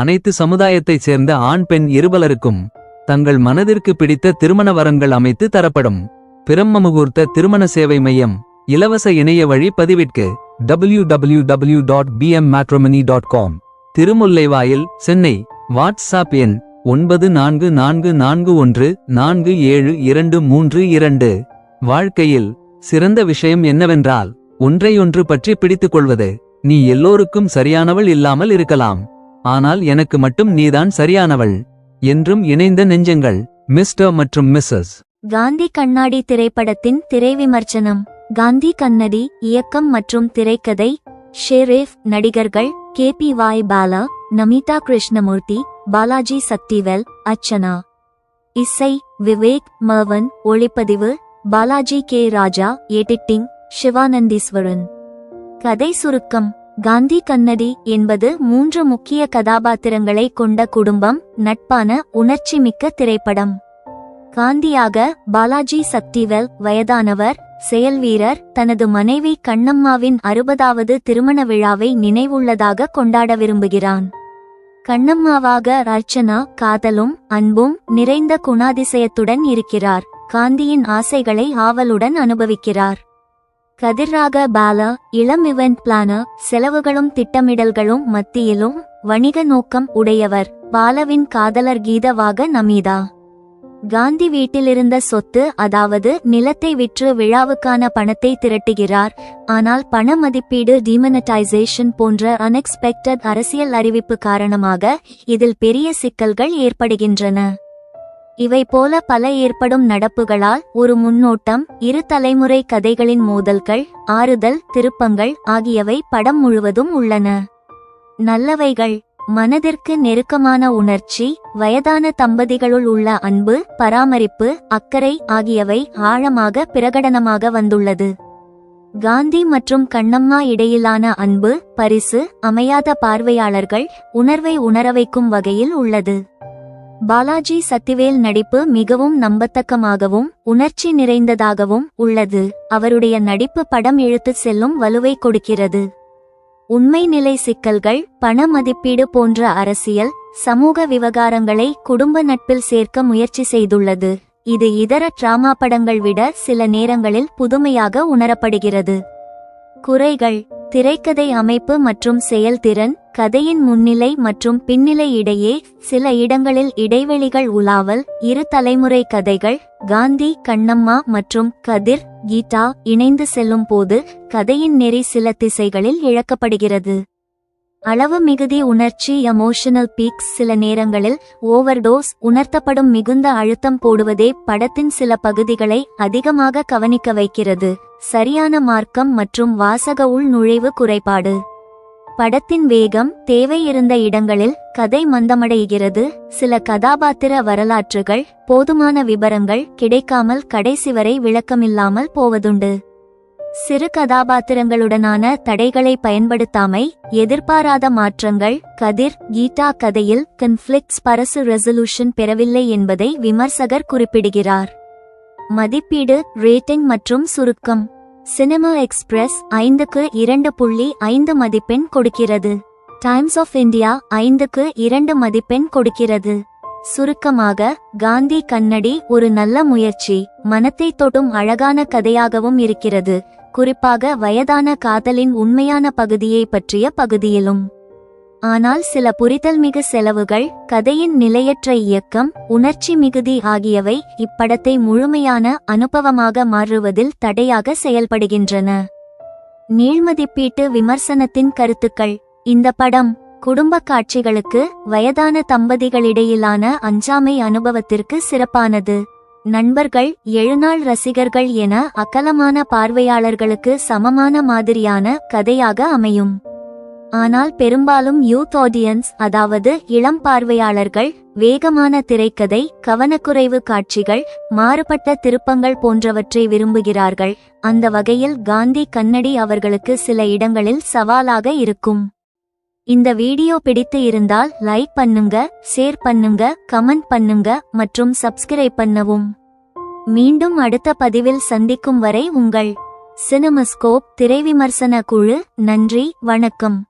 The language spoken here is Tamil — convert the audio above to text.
அனைத்து சமுதாயத்தைச் சேர்ந்த ஆண் பெண் இருபலருக்கும் தங்கள் மனதிற்கு பிடித்த திருமண வரங்கள் அமைத்து தரப்படும். பிரம்ம முகூர்த்த திருமண சேவை மையம் இலவச இணைய வழி பதிவிற்கு W W W dot dot com Thirumullaivoyal Chennai. WhatsApp எண் ஒன்பது நான்கு நான்கு நான்கு ஒன்று நான்கு ஏழு இரண்டு மூன்று இரண்டு. வாழ்க்கையில் சிறந்த விஷயம் என்னவென்றால் ஒன்றையொன்று பற்றி பிடித்துக் கொள்வது. நீ எல்லோருக்கும் சரியானவள் இல்லாமல் இருக்கலாம். ஆனால் எனக்கு மட்டும் நீதான் சரியானவள். என்றும் இணைந்த நெஞ்சங்கள் மிஸ்டர் மற்றும் மிஸ்ஸஸ் காந்தி கண்ணாடி திரைப்படத்தின் திரை விமர்சனம் காந்தி கண்ணடி இயக்கம் மற்றும் திரைக்கதை ஷெரீஃப் நடிகர்கள் K P Y Bala Namitha Krishnamoorthy Balaji Sakthivel Archana. இசை விவேக் மர்வன் ஒளிப்பதிவு பாலாஜி கே ராஜா எடிட்டிங் சிவானந்தீஸ்வரன். கதை சுருக்கம் காந்தி கண்ணடி என்பது மூன்று முக்கிய கதாபாத்திரங்களை கொண்ட குடும்பம் நட்பான உணர்ச்சிமிக்க திரைப்படம். காந்தியாக பாலாஜி சக்திவேல் வயதானவர் செயல்வீரர் தனது மனைவி கண்ணம்மாவின் அறுபதாவது திருமண விழாவை நினைவுள்ளதாக கொண்டாட விரும்புகிறான். கண்ணம்மாவாக அர்ச்சனா காதலும் அன்பும் நிறைந்த குணாதிசயத்துடன் இருக்கிறார். காந்தியின் ஆசைகளை ஆவலுடன் அனுபவிக்கிறார். கதிர்ராக பாலா இளம் இவெண்ட் பிளானர் செலவுகளும் திட்டமிடல்களும் மத்தியிலும் வணிக நோக்கம் உடையவர். பாலவின் காதலர் கீதவாக நமீதா. காந்தி வீட்டிலிருந்த சொத்து அதாவது நிலத்தை விற்று விழாவுக்கான பணத்தை திரட்டுகிறார். ஆனால் பண மதிப்பீடு டிமனடைசேஷன் போன்ற அன்எக்ஸ்பெக்டட் அரசியல் அறிவிப்பு காரணமாக இதில் பெரிய சிக்கல்கள் ஏற்படுகின்றன. இவை போல பல ஏற்படும் நடப்புகளால் ஒரு முன்னோட்டம் இரு தலைமுறை கதைகளின் மோதல்கள் ஆறுதல் திருப்பங்கள் ஆகியவை படம் முழுவதும் உள்ளன. நல்லவைகள். மனதிற்கு நெருக்கமான உணர்ச்சி வயதான தம்பதிகளுள் உள்ள அன்பு பராமரிப்பு அக்கறை ஆகியவை ஆழமாக பிரகடனமாக வந்துள்ளது. காந்தி மற்றும் கண்ணம்மா இடையிலான அன்பு பரிசு அமையாத பார்வையாளர்கள் உணர்வை உணரவைக்கும் வகையில் உள்ளது. பாலாஜி சத்திவேல் நடிப்பு மிகவும் நம்பத்தக்கமாகவும் உணர்ச்சி நிறைந்ததாகவும் உள்ளது. அவருடைய நடிப்பு படம் இழுத்து செல்லும் வலுவை கொடுக்கிறது. உண்மை நிலை சிக்கல்கள் பண மதிப்பீடு போன்ற அரசியல் சமூக விவகாரங்களை குடும்ப நட்பில் சேர்க்க முயற்சி செய்துள்ளது. இது இதர டிராமா படங்கள் விட சில நேரங்களில் புதுமையாக உணரப்படுகிறது. குறைகள் திரைக்கதை அமைப்பு மற்றும் செயல்திறன் கதையின் முன்னிலை மற்றும் பின்னிலை இடையே சில இடங்களில் இடைவெளிகள் உலாவல் இரு தலைமுறை கதைகள் காந்தி கண்ணம்மா மற்றும் கதிர் கீதா இணைந்து செல்லும் போது கதையின் நெறி சில திசைகளில் இழக்கப்படுகிறது. அளவு மிகுதி உணர்ச்சி எமோஷனல் பீக்ஸ் சில நேரங்களில் ஓவர்டோஸ் உணர்த்தப்படும் மிகுந்த அழுத்தம் போடுவதே படத்தின் சில பகுதிகளை அதிகமாக கவனிக்க வைக்கிறது. சரியான மார்க்கம் மற்றும் வாசக உள் நுழைவு குறைபாடு. படத்தின் வேகம் தேவை இருந்த இடங்களில் கதை மந்தமடைகிறது. சில கதாபாத்திர வரலாற்றுகள் போதுமான விபரங்கள் கிடைக்காமல் கடைசி வரை விளக்கமில்லாமல் போவதுண்டு. சிறு கதாபாத்திரங்களுடனான தடைகளை பயன்படுத்தாமை எதிர்பாராத மாற்றங்கள் கதிர் கீதா கதையில் கன்ஃப்ளிக்ஸ் பரசு ரெசல்யூஷன் பெறவில்லை என்பதை விமர்சகர் குறிப்பிடுகிறார். மதிப்பீடு ரேட்டிங் மற்றும் சுருக்கம். சினிமா எக்ஸ்பிரஸ் ஐந்துக்கு இரண்டு புள்ளி ஐந்து மதிப்பெண் கொடுக்கிறது. டைம்ஸ் ஆஃப் இந்தியா ஐந்துக்கு இரண்டு மதிப்பெண் கொடுக்கிறது. சுருக்கமாக காந்தி கண்ணடி ஒரு நல்ல முயற்சி மனத்தை தொடும் அழகான கதையாகவும் இருக்கிறது குறிப்பாக வயதான காதலின் உண்மையான பகுதியை பற்றிய பகுதியிலும். ஆனால் சில புரிதல்மிகு செலவுகள் கதையின் நிலையற்ற இயக்கம் உணர்ச்சி மிகுதி ஆகியவை இப்படத்தை முழுமையான அனுபவமாக மாறுவதில் தடையாக செயல்படுகின்றன. நீள்மதிப்பீட்டு விமர்சனத்தின் கருத்துக்கள். இந்த படம் குடும்ப காட்சிகளுக்கு வயதான தம்பதிகளிடையிலான அஞ்சாமை அனுபவத்திற்கு சிறப்பானது. நண்பர்கள் எழுநாள் ரசிகர்கள் என அகலமான பார்வையாளர்களுக்கு சமமான மாதிரியான கதையாக அமையும். ஆனால் பெரும்பாலும் யூத் ஆடியன்ஸ் அதாவது இளம் பார்வையாளர்கள் வேகமான திரைக்கதை கவனக்குறைவு காட்சிகள் மாறுபட்ட திருப்பங்கள் போன்றவற்றை விரும்புகிறார்கள். அந்த வகையில் காந்தி கண்ணடி அவர்களுக்கு சில இடங்களில் சவாலாக இருக்கும். இந்த வீடியோ பிடித்து இருந்தால் லைக் பண்ணுங்க ஷேர் பண்ணுங்க கமெண்ட் பண்ணுங்க மற்றும் சப்ஸ்கிரைப் பண்ணவும். மீண்டும் அடுத்த பதிவில் சந்திக்கும் வரை உங்கள் சினிமஸ்கோப் திரைவிமர்சன குழு நன்றி வணக்கம்.